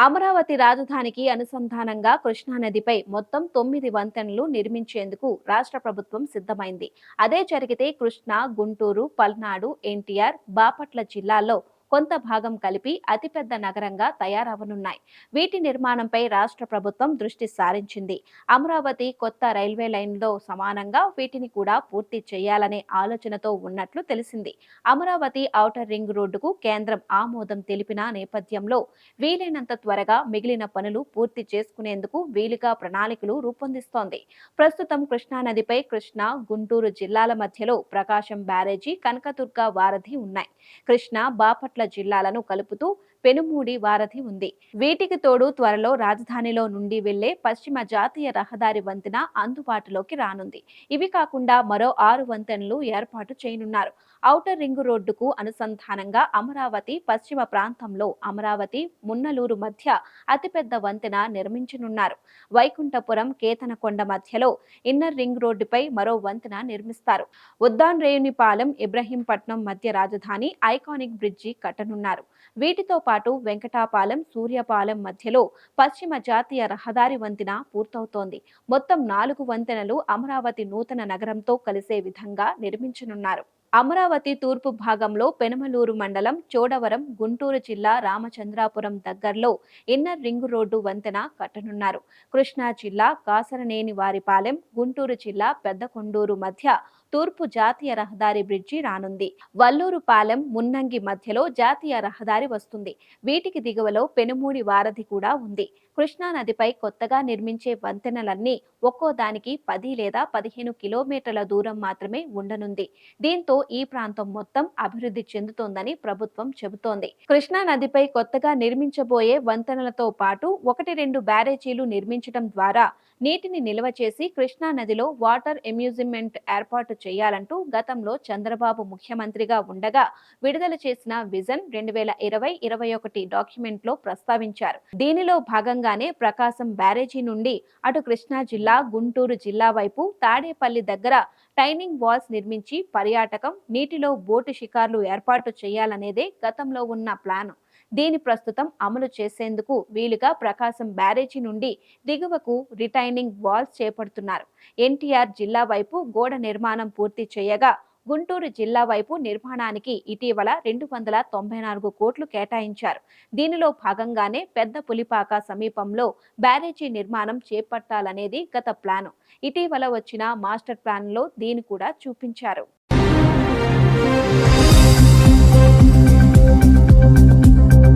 అమరావతి రాజధానికి అనుసంధానంగా కృష్ణానదిపై మొత్తం తొమ్మిది వంతెనలు నిర్మించేందుకు రాష్ట్ర ప్రభుత్వం సిద్ధమైంది. అదే జరిగితే కృష్ణా గుంటూరు పల్నాడు ఎన్టీఆర్ బాపట్ల జిల్లాల్లో కొంత భాగం కలిపి అతిపెద్ద నగరంగా తయారవనున్నాయి. వీటి నిర్మాణంపై రాష్ట్ర ప్రభుత్వం దృష్టి సారించింది. అమరావతి కొత్త రైల్వే లైన్లో సమానంగా వీటిని కూడా పూర్తి చేయాలనే ఆలోచనతో ఉన్నట్లు తెలిసింది. అమరావతి ఔటర్ రింగ్ రోడ్డుకు కేంద్రం ఆమోదం తెలిపిన నేపథ్యంలో వీలైనంత త్వరగా మిగిలిన పనులు పూర్తి చేసుకునేందుకు వీలుగా ప్రణాళికలు రూపొందిస్తోంది. ప్రస్తుతం కృష్ణానదిపై కృష్ణా గుంటూరు జిల్లాల మధ్యలో ప్రకాశం బ్యారేజీ కనకదుర్గ వారధి ఉన్నాయి. కృష్ణా బాపట్ల జిల్లాలను కలుపుతూ పెనుమూడి వారధి ఉంది. వీటికి తోడు త్వరలో రాజధానిలో నుండి వెళ్ళే పశ్చిమ జాతీయ రహదారి వంతెన అందుబాటులోకి రానుంది. ఇవి కాకుండా మరో ఆరు వంతెనలు ఏర్పాటు చేయనున్నారు. ఔటర్ రింగ్ రోడ్డుకు అనుసంధానంగా అమరావతి పశ్చిమ ప్రాంతంలో అమరావతి మున్నలూరు మధ్య అతిపెద్ద వంతెన నిర్మించనున్నారు. వైకుంఠపురం కేతనకొండ మధ్యలో ఇన్నర్ రింగ్ రోడ్డుపై మరో వంతెన నిర్మిస్తారు. ఉద్దాన్ రేయునిపాలెం ఇబ్రహీంపట్నం మధ్య రాజధాని ఐకానిక్ బ్రిడ్జి కట్టనున్నారు. వీటితో పాటు వెంకటాపాలెం సూర్యపాలెం మధ్యలో పశ్చిమ జాతీయ రహదారి వంతెన పూర్తవుతోంది. మొత్తం నాలుగు వంతెనలు అమరావతి నూతన నగరంతో కలిసే విధంగా నిర్మించనున్నారు. అమరావతి తూర్పు భాగంలో పెనమలూరు మండలం చోడవరం గుంటూరు జిల్లా రామచంద్రాపురం దగ్గరలో ఇన్నర్ రింగ్ రోడ్డు వంతెన కట్టనున్నారు. కృష్ణా జిల్లా కాసరనేని వారిపాలెం గుంటూరు జిల్లా పెద్దకొండూరు మధ్య తూర్పు జాతీయ రహదారి బ్రిడ్జి రానుంది. వల్లూరుపాలెం మున్నంగి మధ్యలో జాతీయ రహదారి వస్తుంది. వీటికి దిగువలో పెనుమూడి వారధి కూడా ఉంది. కృష్ణా నదిపై కొత్తగా నిర్మించే వంతెనలన్నీ ఒక్కో దానికి పది లేదా పదిహేను కిలోమీటర్ల దూరం మాత్రమే ఉండనుంది. దీంతో ఈ ప్రాంతం మొత్తం అభివృద్ధి చెందుతోందని ప్రభుత్వం చెబుతోంది. కృష్ణా నదిపై కొత్తగా నిర్మించబోయే వంతెనలతో పాటు ఒకటి రెండు బ్యారేజీలు నిర్మించడం ద్వారా నీటిని నిల్వ చేసి కృష్ణా నదిలో వాటర్ ఎమ్యూజిమెంట్ ఏర్పాటు చేయాలంటూ గతంలో చంద్రబాబు ముఖ్యమంత్రిగా ఉండగా విడుదల చేసిన విజన్ రెండు వేల ఇరవై ఇరవై ఒకటి డాక్యుమెంట్లో ప్రస్తావించారు. దీనిలో భాగంగానే ప్రకాశం బ్యారేజీ నుండి అటు కృష్ణా జిల్లా గుంటూరు జిల్లా వైపు తాడేపల్లి దగ్గర టైనింగ్ వాల్స్ నిర్మించి పర్యాటకం నీటిలో బోటు షికార్లు ఏర్పాటు చేయాలనేదే గతంలో ఉన్న ప్లాన్. దీని ప్రస్తుతం అమలు చేసేందుకు వీలుగా ప్రకాశం బ్యారేజీ నుండి దిగువకు రిటైనింగ్ వాల్స్ చేపడుతున్నారు. ఎన్టీఆర్ జిల్లా వైపు గోడ నిర్మాణం పూర్తి చేయగా గుంటూరు జిల్లా వైపు నిర్మాణానికి ఇటీవల రెండు వందల తొంభై నాలుగు కోట్లు కేటాయించారు. దీనిలో భాగంగానే పెద్ద పులిపాక సమీపంలో బ్యారేజీ నిర్మాణం చేపట్టాలనేది గత ప్లాను. ఇటీవల వచ్చిన మాస్టర్ ప్లాన్లో దీని కూడా చూపించారు.